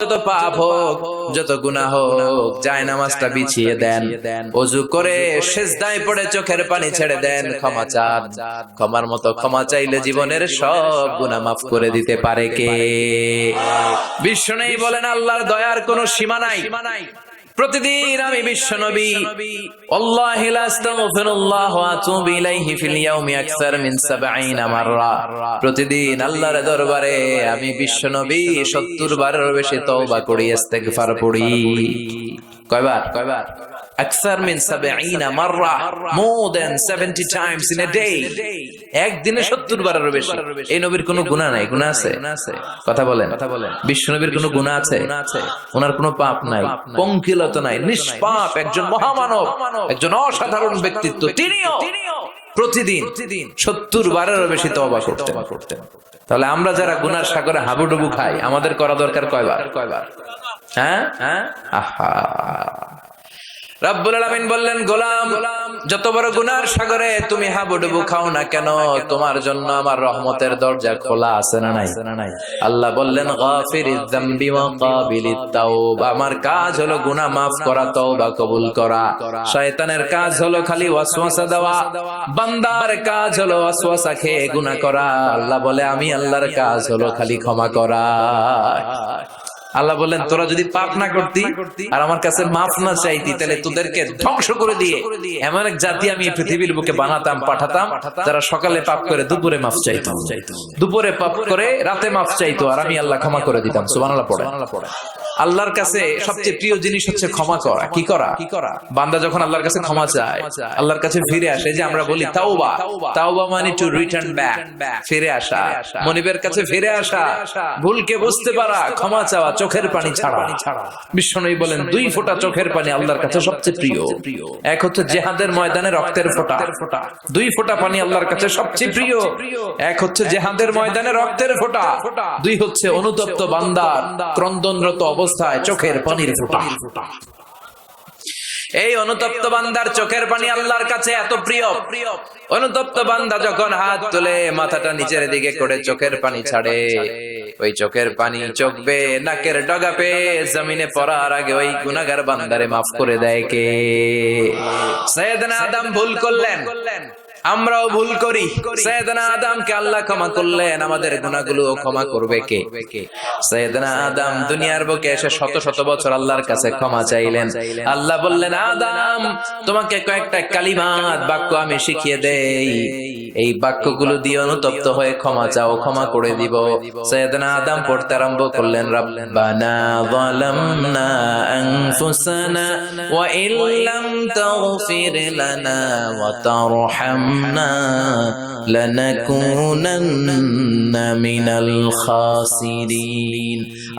যত পাপ হোক যত গুণা হোক যায় নামাজটা বিছিয়ে দেন। অজু করে শেষদায় পড়ে চোখের পানি ছেড়ে দেন ক্ষমা চান। ক্ষমার মতো ক্ষমা চাইলে জীবনের সব গুণা মাফ করে দিতে পারে কে? বিশ্ব নেই বলেন আল্লাহর দয়ার কোনো সীমা নাই। প্রতিদিন আমি বিশ্ব নবী আল্লাহ লা আস্তাগফিরুল্লাহ ওয়া আতুবু ইলাইহি ফিল ইয়াউমি আকসার মিন 70 মাররা। প্রতিদিন আল্লাহর দরবারে আমি বিশ্ব নবী 70 বারের বেশি তওবা করি, ইস্তেগফার পড়ি। কয়বার? কয়বার? আকসার mean 70 মাররা more than 70 times in a day একদিনে 70 বারের বেশি। এই নবীর কোনো গুনাহ নাই, গুনাহ আছে? কথা বলেন। বিশ্ব নবীর কোনো গুনাহ আছে? ওনার কোনো পাপ নাই নাই, নিষ্পাপ একজন মহামানব, একজন অসাধারণ ব্যক্তিত্ব। তিনিও প্রতিদিন সত্তর বারেরও বেশি তবা করতেন। তাহলে আমরা যারা গুনার সাগরে হাবুডুবু খাই, আমাদের করা দরকার কয়বার? কয়বার হ্যাঁ হ্যাঁ? আহা। রব্বুল আলামিন বললেন, গোলাম, যত বড় গুনার সাগরে তুমি হাবুডুবু খাও না কেন? তোমার জন্য আমার রহমতের দরজা খোলা আছে না নাই? আল্লাহ বললেন গাফিরিজ যামবি ওয়া কাবিলিত তাওবা। আমার কাজ হলো গুনাহ মাফ করা, তওবা কবুল করা। শয়তানের কাজ হলো খালি ওয়াসওয়াসা দেওয়া। বান্দার কাজ হলো ওয়াসওয়াসা খেয়ে গুনাহ করা। আল্লাহ বলে, আমি আল্লাহর কাজ হলো খালি ক্ষমা করা। আল্লাহ বললেন তোরা যদি পাপ না করতি আর আমার কাছে মাফ না চাইতি তাহলে তোদেরকে ধ্বংস করে দিয়ে এমন এক জাতি আমি পৃথিবীর বুকে বানাতাম পাঠাতাম যারা সকালে পাপ করে দুপুরে মাফ চাইতো। দুপুরে পাপ করে রাতে মাফ চাইতো আর আমি আল্লাহ ক্ষমা করে দিতাম সুবহানাল্লাহ পড়ে। আল্লাহর কাছে সবচেয়ে প্রিয় জিনিস হচ্ছে ক্ষমা করা। কি করা? কি করা। বান্দা যখন আল্লাহর কাছে ক্ষমা চায় আল্লাহর কাছে ফিরে আসে যে আমরা বলি তাওবা তাওবা মানে টু রিটার্ন ব্যাক ফিরে আসা মনিবের কাছে ফিরে আসা। ভুলকে বুঝতে পারা ক্ষমা চাওয়া চোখের পানি ছাড়া। বিশ্বনবী বলেন দুই ফোঁটা চোখের পানি আল্লাহর কাছে সবচেয়ে প্রিয়। এক হচ্ছে জেহাদের ময়দানে রক্তের ফোঁটা। দুই ফোঁটা পানি আল্লাহর কাছে সবচেয়ে প্রিয়। এক হচ্ছে জেহাদের ময়দানে রক্তের ফোঁটা। দুই হচ্ছে অনুতপ্ত বান্দার ক্রন্দনরত অবস্থায় চোখের পানির ফোঁটা। এই অনুতপ্ত বান্দার চোখের পানি আল্লাহর কাছে এত প্রিয়। অনুতপ্ত বান্দা যখন হাত তুলে মাথাটা নিচের দিকে করে চোখের পানি ছাড়ে। ওই চোখের পানি চোখবে নাকের ডগা পে জমিনে পড়ার আগে ওই গুনাগার বান্দারে মাফ করে দেয় কে? সৈয়দনা আদম ভুল করলেন। আমরাও ভুল করি। সৈয়দনা আদমকে আল্লাহ ক্ষমা করলেন, আমাদের গুনাহগুলো ক্ষমা করবে কে? সৈয়দনা আদম দুনিয়ার বুকে এসে শত শত বছর আল্লাহর কাছে ক্ষমা চাইলেন। আল্লাহ বললেন, আদম, তোমাকে কয়েকটা কালিমাত বাক্য আমি শিখিয়ে দেই। এই বাক্যগুলো দিয়ে অনুতপ্ত হয়ে ক্ষমা চাও, ক্ষমা করে দিব। সৈয়দনা আদম পড়তে আরম্ভ করলেন, রব্বানা যালামনা আনফুসানা, ওয়া ইল্লাম তাগফির লানা ওয়া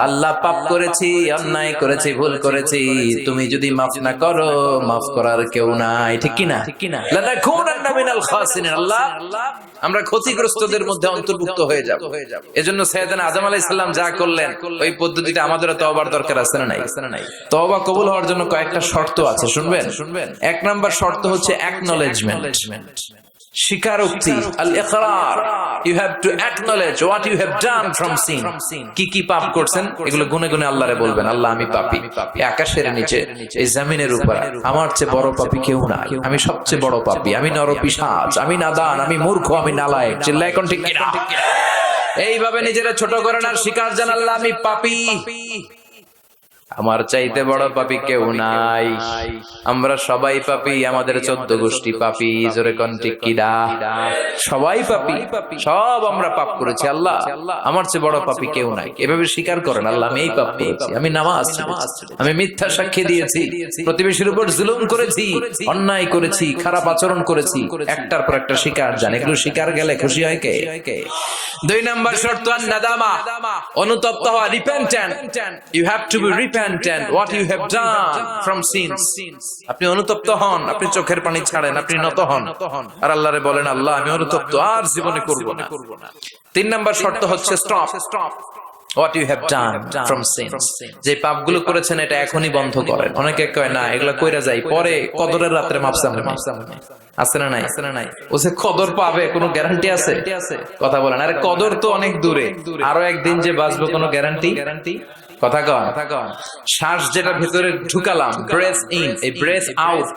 আল্লাহ পাপ করেছি, অন্যায় করেছি, ভুল করেছি, তুমি যদি মাফ না করো, মাফ করার কেউ নাই, ঠিক ঠিক আল্লাহ, আমরা ক্ষতিগ্রস্তদের মধ্যে অন্তর্ভুক্ত হয়ে যাব। এজন্য সৈয়দানা আজম আলাইহিস সালাম যা করলেন, ওই পদ্ধতিতে আমাদেরও তওবার দরকার আছে না নাই? তওবা কবুল হওয়ার জন্য কয়েকটা শর্ত আছে, শুনবেন? শুনবেন এক নাম্বার শর্ত হচ্ছে অ্যাকনলেজমেন্ট স্বীকারোক্তি you have to acknowledge what you have done from sin কি কি পাপ করছেন, এগুলো গুনে গুনে আল্লাহরে বলবেন, আল্লাহ, আমি পাপী। আকাশের নিচে, এই জমিনের উপর, আমার চেয়ে বড় পাপী কেউ নাই। আমি সবচেয়ে বড় পাপী, আমি নরপিশাচ, আমি নাদান, আমি মূর্খ, আমি নালায়েক। চিল্লায় কোন ঠিক এইভাবে নিজেরা ছোট করেন আর স্বীকার জান আল্লাহ, আমি পাপী। আমার চাইতে বড় পাপি কেউ নাই। আমরা সবাই পাপি আমাদের চোদ্দ গোষ্ঠী পাপি জোরে কন্টিক কিডা সবাই পাপি। সব আমরা পাপ করেছি আল্লাহ। আমার চেয়ে বড় পাপি কেউ নাই। এভাবে স্বীকার করেন আল্লাহ আমি এই পাপ করেছি। আমি নামাজ আমি মিথ্যা সাক্ষী দিয়েছি। প্রতিবেশীর উপর জুলুম করেছি। অন্যায় করেছি খারাপ আচরণ করেছি। একটার পর একটা শিকার জান। এগুলো শিকার গেলে খুশি হয় কে? দুই নাম্বার শর্ত নাদামা। অনুতপ্ত হওয়া repentant you have to be repentant what you have done from sins আপনি অনুতপ্ত হন আপনি চোখের পানি ছাড়েন আপনি নত হন। আর আল্লাহরে বলেন আল্লাহ আমি অনুতপ্ত আর জীবনে করব না। তিন নাম্বার শর্ত হচ্ছে stop stop what you have done from sins যে পাপগুলো করেছেন এটা এখনই বন্ধ করেন। অনেকে কয় না এগুলা কইরা যাই পরে কদরের রাত্রে মাপসাম আছে না নাই? আছে না নাই। ও যে কদর পাবে কোনো গ্যারান্টি আছে। কথা বলেন আরে কদর তো অনেক দূরে। আরও একদিন যে বাঁচবো কোনো গ্যারান্টি গ্যারান্টি কথা কন। শ্বাস যেটা ভিতরে ঢুকালাম ব্রেস ইন এই ব্রেস আউট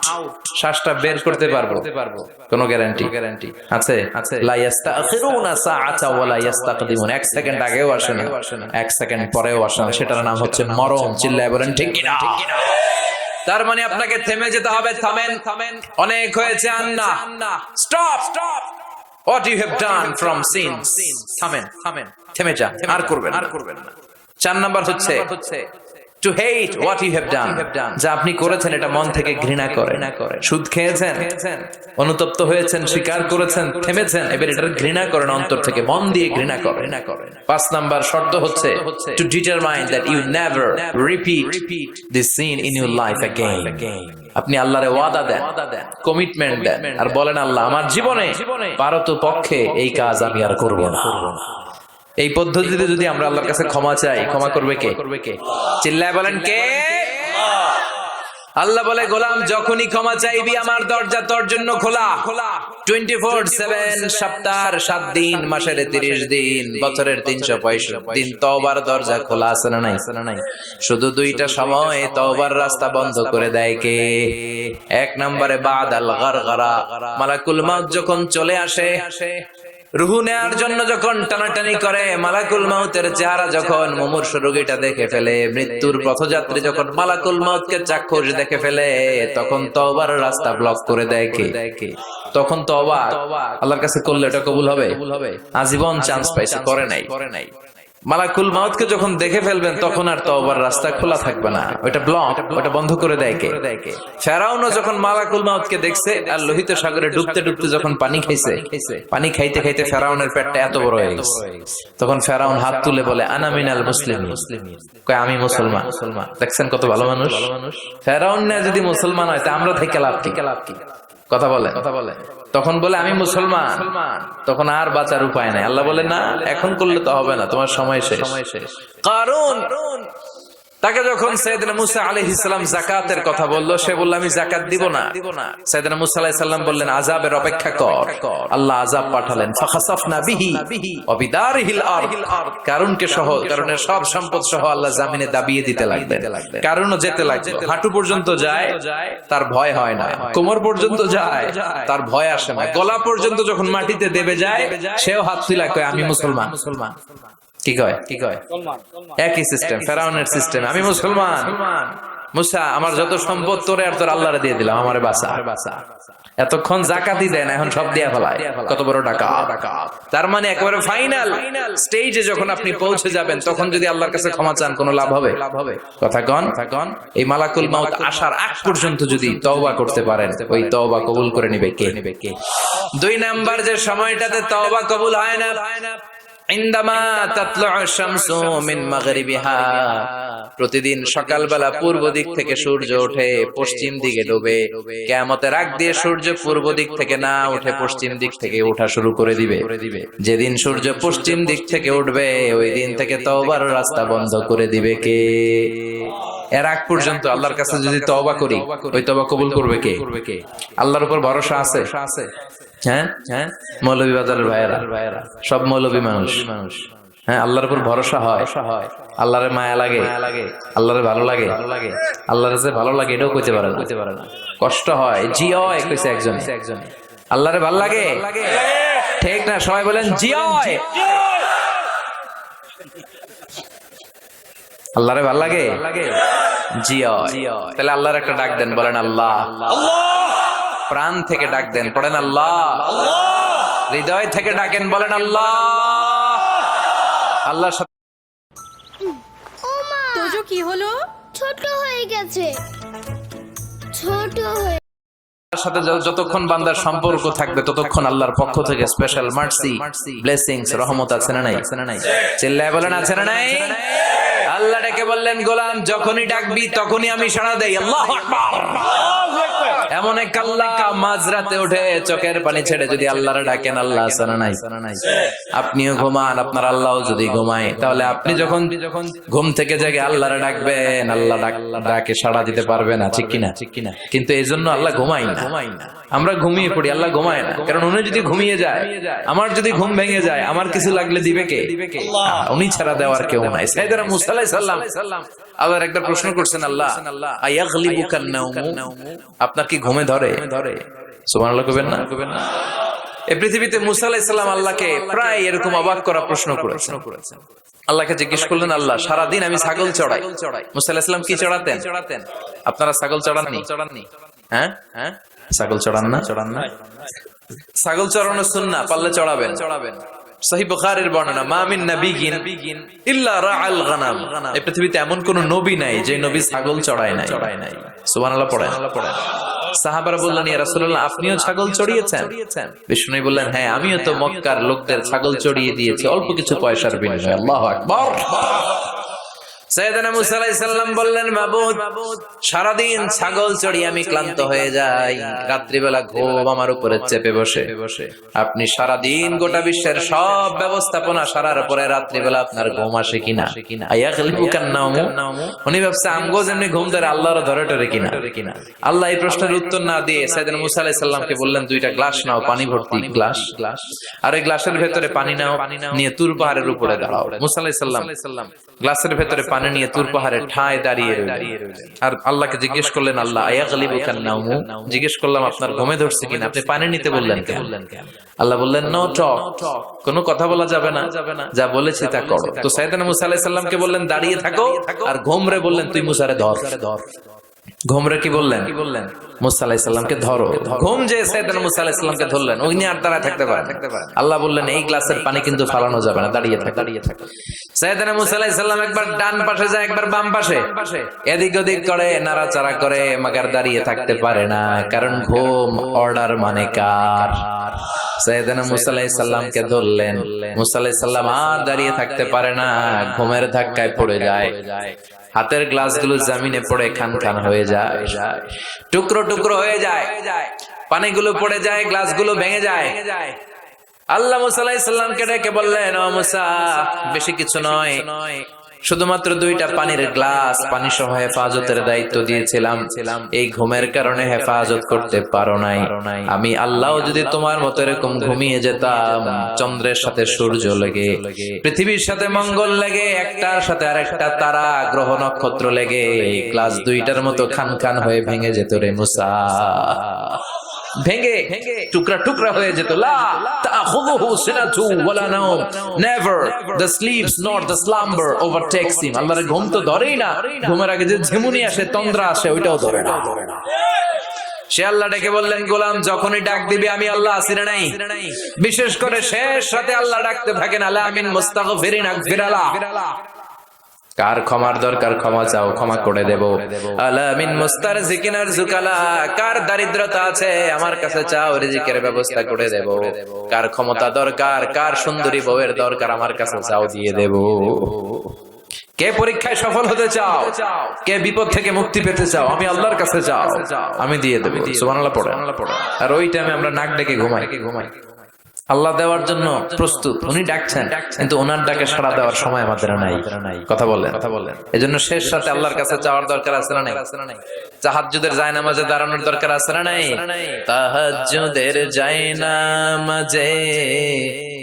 শ্বাসটা বের করতে পারব। কোনো গ্যারান্টি গ্যারান্টি আছে? আছে লা ইয়াস্তাখিরুনা সাআতা ওয়া লা ইয়াস্তাকদিমুন। এক সেকেন্ড আগেও আসে না। এক সেকেন্ড পরেও আসে না। সেটার নাম হচ্ছে মরণ। চিল্লায় বলেন, ঠিক কিনা? তার মানে আপনাকে থেমে যেতে হবে। থামেন। থামেন অনেক হয়েছে আন্না। Stop stop what you have done from sins থামেন। থামেন। থেমে যান। আর করবেন আর করবেন না। চার নাম্বার হচ্ছে to hate what you have done যা আপনি করেছেন এটা মন থেকে ঘৃণা করে না করে সুদ খেয়েছেন অনুতপ্ত হয়েছেন স্বীকার করেছেন থেমেছেন এবার এটা ঘৃণা করেন অন্তর থেকে মন দিয়ে ঘৃণা করে না করে পাঁচ নাম্বার শর্ত হচ্ছে to determine that you never repeat this sin in your life again আপনি আল্লাহরে ওয়াদা দেন কমিটমেন্ট দেন আর বলেন আল্লাহ আমার জীবনে পারত পক্ষে এই কাজ আমি আর করব না। এই পদ্ধতিতে যদি আমরা আল্লাহর কাছে ক্ষমা চাই ক্ষমা করবে কে? চিল্লায় বলেন কে? আল্লাহ বলে গোলাম যখনই ক্ষমা চাইবি আমার দরজা তোর জন্য খোলা। খোলা টোয়েন্টি ফোর সেভেন সপ্তাহের সাত দিন মাসের তিরিশ দিন বছরের তিনশো পঁয়ষট্টি দিন তবার দরজা খোলা আছে না নাই? নাই শুধু দুইটা সময় তবার রাস্তা বন্ধ করে দেয় কে? এক নম্বরে বাদ আল গারগারা মালাকুল মাউত যখন চলে আসে রুহু নেয়ার জন্য যখন টানাটানি করে, মালাকুল মাউতের চেহারা যখন মুমূর্ষ রোগীটা দেখে ফেলে, মৃত্যুর পথযাত্রী যখন মালাকুল মাউতকে চাক্ষুষ দেখে ফেলে, তখন তো আবার রাস্তা ব্লক করে দেয় কে? তখন তওবা আল্লাহর কাছে করলে এটা কবুল হবে? আজীবন চান্স পাইছে করে নাই করে নাই। মালাকুল মাউতকে যখন দেখে ফেলবেন, তখন আর তওবার রাস্তা খোলা থাকবে না। ওটা ব্লক ওটা বন্ধ করে দেয় কে? ফেরাউনও যখন মালাকুল মাউতকে দেখছে, আর লোহিত সাগরে ডুবতে ডুবতে যখন পানি খাইছে, পানি খাইতে খাইতে ফেরাউনের পেটটা এত বড় হয়ে গেছে। তখন ফেরাউন হাত তুলে বলে, আনা মিনাল মুসলিম কয়, আমি মুসলমান। মুসলমান দেখছেন কত ভালো মানুষ? ফেরাউন না যদি মুসলমান হয়, তা আমরা থেকে লাভ কি? কথা বলে কথা বলে। তখন বলে, আমি মুসলমান। তখন আর বাঁচার উপায় নাই। আল্লাহ বলে না, এখন করলে তো হবে না, তোমার সময় শেষ। কারণ তাকে যখন সৈয়দনা মুসা আলাইহিস সালাম যাকাতের কথা বলল, সে বলল, আমি যাকাত দিব না। দিব না সৈয়দনা মুসা বললেন, আযাবের অপেক্ষা কর। আল্লাহ আযাব পাঠালেন। কারণকে সহ, কারণের সব সম্পদ সহ আল্লাহ জামিনে দাবিয়ে দিতে লাগলেন। কারণও যেতে লাগল। হাঁটু পর্যন্ত যায়, তার ভয় হয় না। কোমর পর্যন্ত যায়, তার ভয় আসে না। গলা পর্যন্ত যখন মাটিতে দেবে যায়, সেও হাত তুলা কয়, আমি মুসলমান মুসলমান। কি কয়? কি কয়? একই সিস্টেম ফেরাউনের সিস্টেম আমি মুসলমান। মুসা আমার যত সম্পদ তোরে আর তোর আল্লাহরে দিয়ে দিলাম আমার বাসা বাসা এতক্ষণ জাকাতই দেন এখন সব দিয়া ফেলায়। কত বড় টাকা তার মানে একেবারে ফাইনাল স্টেজে যখন আপনি পৌঁছে যাবেন তখন যদি আল্লাহর কাছে ক্ষমা চান কোনো লাভ হবে? লাভ হবে কথা কন। কন এই মালাকুল মাউত আসার আগ পর্যন্ত যদি তওবা করতে পারেন ওই তওবা কবুল করে নিবে কে নিবে কে? দুই নাম্বার যে সময়টাতে তওবা কবুল হয় না প্রতিদিন সকালবেলা পূর্ব দিক থেকে সূর্য ওঠে পশ্চিম দিকে ডোবে। কিয়ামতের আগ দিয়ে সূর্য পূর্ব দিক থেকে না উঠে পশ্চিম দিক থেকে ওঠা শুরু করে দিবে। যেদিন সূর্য পশ্চিম দিক থেকে উঠবে ওই দিন থেকে তওবার রাস্তা বন্ধ করে দিবে কে? এর আগ পর্যন্ত আল্লাহর কাছে যদি তওবা করি ওই তওবা কবুল করবে কে? আল্লাহর উপর ভরসা আছে। হ্যাঁ? হ্যাঁ? মৌলভী বাজারের ভাইয়েরা। ভাইয়েরা সব মৌলভী মানুষ। মানুষ হ্যাঁ আল্লাহর উপর ভরসা হয়। আল্লাহরে মায়া লাগে। আল্লাহরে ভালো লাগে। ভালো লাগে আল্লাহরে যে ভালো লাগে, এটাও কইতে পারে কইতে পারে না। কষ্ট হয়। জি হয়, কইছে একজন। একজন আল্লাহরে ভালো লাগে? ঠিক না? সবাই বলেন জি হয়। আল্লাহরে ভালো লাগে? জি হয়। তাহলে আল্লাহর একটা ডাক দেন, বলেন আল্লাহ আল্লাহ। প্রাণ থেকে ডাক দেন পড়েন আল্লাহ। হৃদয় থেকে ডাকেন বলেন আল্লাহ। আল্লাহর সাথে তোজো কি হলো? ছোট হয়ে গেছে। ছোট হয়ে আল্লাহর সাথে যতক্ষণ বান্দার সম্পর্ক থাকবে ততক্ষণ আল্লাহর পক্ষ থেকে স্পেশাল মার্সি ব্লেসিংস রহমত আছে না নাই? চিল্লায় বলেন আছে না নাই? আল্লাহ ডেকে বললেন, গোলাম, যখনই ডাকবি, তখনই আমি সাড়া দেই। আল্লাহ এমন এক আল্লাহ মাঝরাতে উঠে চোখের পানি ছেড়ে যদি আল্লাহর ডাকেন, আল্লাহ নাই। আপনিও ঘুমান, আপনার আল্লাহ যদি ঘুমায়, তাহলে আপনি যখন যখন ঘুম থেকে জেগে আল্লাহরে ডাকবেন, আল্লাহ ডাকে সাড়া দিতে পারবে না, ঠিক কিনা? ঠিক কিনা কিন্তু এই জন্য আল্লাহ ঘুমাই না। আমরা ঘুমিয়ে পড়ি, আল্লাহ ঘুমায় না। কারণ উনি যদি ঘুমিয়ে যায়, আমার যদি ঘুম ভেঙে যায়, আমার কিছু লাগলে দিবে কে? উনি ছাড়া দেওয়ার কেউ নাই। সাইদারা মুসা আলাইহিস প্রশ্ন করছেন, আল্লাহ আপনার কি ঘুমে ধরে? ধরে পৃথিবীতে মুসা আল্লাহকে প্রায় এরকম অবাক করা প্রশ্ন আল্লাহকে জিজ্ঞেস করলেন, আল্লাহ, সারাদিন আমি ছাগল চড়াই। মুসা কি চড়াতেন? চড়াতেন আপনারা ছাগল চড়াননি? চড়াননি হ্যাঁ? হ্যাঁ? ছাগল চড়ান না? চড়ান না ছাগল চড়ানো শুন না পারলে চড়াবেন চড়াবেন। এই পৃথিবীতে এমন কোন নবী নাই যে নবী ছাগল চড়ায় চড়ায় নাই বললেন আপনিও ছাগল চড়িয়েছেন? বিষ্ণু বললেন হ্যাঁ আমিও তো মক্কার লোকদের ছাগল চড়িয়ে দিয়েছি, অল্প কিছু পয়সার বিনিময়ে। আল্লাহু সারাদিন ছাগল আমি ক্লান্ত হয়ে যাই। রাত্রিবেলা আমার উপরে চেপে বসে। আপনি সারাদিন গোটা বিশ্বের সব ব্যবস্থাপনা সারার পরে রাত্রিবেলা আপনার ঘুম আসে কিনা? উনি ঘুম ধরে আল্লাহর ধরে টরে কিনা? আল্লাহ এই প্রশ্নের উত্তর না দিয়ে সৈয়দনা মুসা বললেন, দুইটা গ্লাস নাও, পানি ভর্তি গ্লাস। গ্লাস আর এই গ্লাসের ভেতরে পানি নাও, নিয়ে তুর পাহাড়ের উপরে দাঁড়াও। মুসা গ্লাসের ভেতরে পানি নিয়ে তুর পাহাড়ের ঠায় দাঁড়িয়ে আর আল্লাহকে জিজ্ঞেস করলেন, আল্লাহ, আয়া গালিবু কান্নাউমু জিজ্ঞেস করলাম, আপনার ঘুমে ধরছে কিনা? আপনি পানি নিতে বললেন কেন? আল্লাহ বললেন নো টক কোনো কথা বলা যাবে না। যা বলেছি তা করো। তো সাইদানা মুসা আলাইহিস সালামকে বললেন, দাঁড়িয়ে থাকো। আর ঘুমরে বললেন, তুই মুসারে ধর ধর। ঘুমরে কি বললেন? কি বললেন? মুসা আলাইহিস সালামকে ধরো। ঘুম যে সাইদানা মুসা আলাইহিস সালামকে ধরলেন উনি আর দাঁড়ায় থাকতে পারে আল্লাহ বললেন এই গ্লাসের পানি কিন্তু ফালানো যাবে না দাঁড়িয়ে থাক। দাঁড়িয়ে থাক। সাইদানা মুসা আলাইহিস সালাম একবার ডান পাশে যায় একবার বাম পাশে। এদিক ওদিক করে নাড়াচাড়া করে মাগার দাঁড়িয়ে থাকতে পারে না কারণ ঘুম অর্ডার মানে কার। সাইদানা মুসা আলাইহিস সালামকে ধরলেন মুসা আলাইহিস সালাম আর দাঁড়িয়ে থাকতে পারে না ঘুমের ধাক্কায় পড়ে যায়। হাতের গ্লাসগুলো জামিনে পড়ে খান খান হয়ে যায়। টুকরো টুকরো হয়ে যায়। পানিগুলো পড়ে যায়, গ্লাসগুলো ভেঙে যায়। আল্লাহ মুসাল্লাহ ইসলামকে সালামকে ডেকে বললেন, ও মুসা, বেশি কিছু নয়। শুধুমাত্র দুইটা পানির গ্লাস পানি সহ হেফাজতের দায়িত্ব দিয়েছিলাম। এই ঘুমের কারণে হেফাজত করতে পারো নাই। আমি আল্লাহ যদি তোমার মতো এরকম ঘুমিয়ে যেতাম, চন্দ্রের সাথে সূর্য লেগে, পৃথিবীর সাথে মঙ্গল লেগে, একটার সাথে আরেকটা তারা, গ্রহ নক্ষত্র লেগে গ্লাস দুইটার মতো খান খান হয়ে ভেঙে যেত রে মুসা। ভেঙে টুকরা টুকরা হয়ে যেত। না। তন্দ্রা আসে, ওইটাও ধরে না। সে আল্লাহ ডেকে বললেন যখনই ডাক দিবি, আমি আল্লাহ আসিরে নাই? বিশেষ করে শেষ রাতে আল্লাহ ডাকতে থাকেন আল্লাহ আমিন মুস্তাগফিরিন আগফিরালা কার ক্ষমার দরকার, ক্ষমা চাও, ক্ষমা করে দেব। আলামিন মুস্তার জিকিনার জুকালা কার দারিদ্রতা আছে আমার কাছে চাও, রিজিকের ব্যবস্থা করে দেব। কার ক্ষমতা দরকার, কার সুন্দরী বউয়ের দরকার আমার কাছে চাও, দিয়ে দেব। কে পরীক্ষায় সফল হতে চাও, কে বিপদ থেকে মুক্তি পেতে চাও, আমি আল্লাহর কাছে চাও, আমি দিয়ে দেবো। সুবহানাল্লাহ পড়ে আর ওই টাইমে আমরা নাক ডেকে ঘুমাই ঘুমাই। আল্লাহ দেওয়ার জন্য প্রস্তুত। উনি ডাকছেন কিন্তু ওনার ডাকে সাড়া দেওয়ার সময় আমাদের নাই। কথা বলেন। কথা বলেন। এই জন্য শেষ সাথে আল্লাহর কাছে যাওয়ার দরকার আছে না নাই? তাহাজ্জুদের যায় নামাজে দাঁড়ানোর দরকার আছে না নাই? তাহাজ্জুদের যায় নামাজে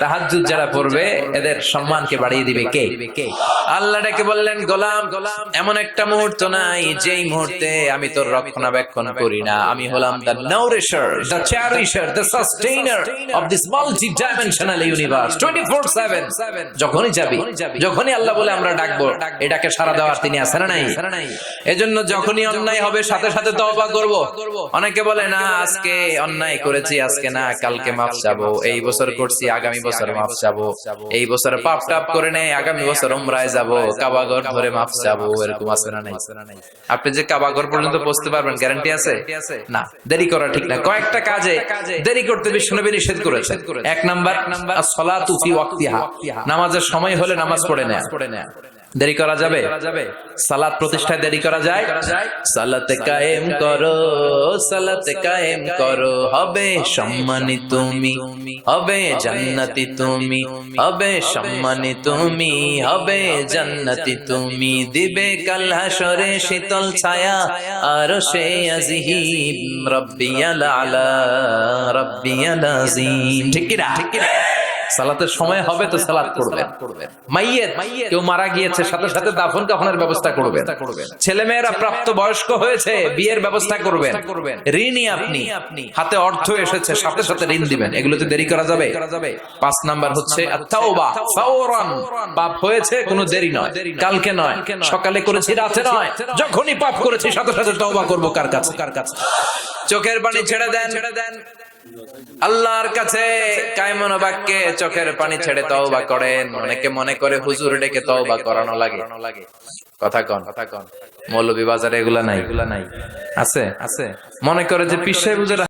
তাহাজ্জুদ যারা পড়বে, এদের সম্মানকে বাড়িয়ে দিবে কে? আল্লাহ ডেকে বললেন, গোলাম গোলাম এমন একটা মুহূর্ত নাই, যেই মুহূর্তে আমি তোর রক্ষণাবেক্ষণ করি না। আমি হলাম the nourisher the cherisher the sustainer of this multi dimensional universe 24/7 যখনই যাবি, যখনই আল্লাহ বলে আমরা ডাকবো, এটাকে সারা দেওয়ার তিনি আছেন নাই? এজন্য যখনই অন্যায় হবে, সাথে সাথে তওবা করব। অনেকে বলে, না, আজকে অন্যায় করেছি, আজকে না, কালকে মাফ চাবো। এই বছর করছি, আগামী বছর মাফ চাবো এই বছর পাপ টাপ করে নেই আগামী বছর উমরায় যাব কাবাগর ধরে মাফ চাবো এরকম আছে না নাই। আপনি যে কাবাগর পর্যন্ত পৌঁছতে পারবেন গ্যারান্টি আছে? না দেরি করা ঠিক না। কয়েকটা কাজে দেরি করতে বিষ্ণুনবী নিষেধ করেছেন। এক নাম্বার নাম্বার সলা ফি ওয়াক্তিহা। নামাজের সময় হলে নামাজ পড়ে নেয়া। দেরি করা যাবে? সালাত প্রতিষ্ঠায় দেরি করা যায়? সালাতে কায়েম করো সালাতে কায়েম করো। হবে সম্মানী তুমি হবে জান্নাতি তুমি হবে সম্মানী তুমি হবে জান্নাতি তুমি। দিবে কাল হাসরে শীতল ছায়া আর সে আজিহিম রব্বিয়াল আলা রব্বিয়াল আজিম ঠিক কি না ঠিক কি না সালাতের সময় হবে তো সালাত করবেন। মাইয়েত কেউ মারা গিয়েছে সাথে সাথে দাফন কাফনের ব্যবস্থা করবেন। ছেলে মেয়েরা প্রাপ্ত বয়স্ক হয়েছে বিয়ের ব্যবস্থা করবেন। ঋণই আপনি। হাতে অর্থ এসেছে সাথে সাথে ঋণ দিবেন। এগুলোতে দেরি করা যাবে। পাঁচ নাম্বার হচ্ছে। পাপ হয়েছে কোনো দেরি নয়। কালকে নয়। সকালে করেছি রাতে নয়। যখনই পাপ করেছি সাথে সাথে তওবা করব কার কাছে? কার কাছে? চোখের পানি ছেড়ে দেন। ছেড়ে দেন। আল্লাহর কাছে কায়মন বাক্যে চোখের পানি ছেড়ে তওবা করেন। অনেকে মনে করে হুজুর ডেকে তওবা করানো লাগে। কথা কন। কথা কন মৌলভী বাজারে এগুলা নাই। এগুলা নাই আছে? আছে মনে করে যে পিসাই হুজুর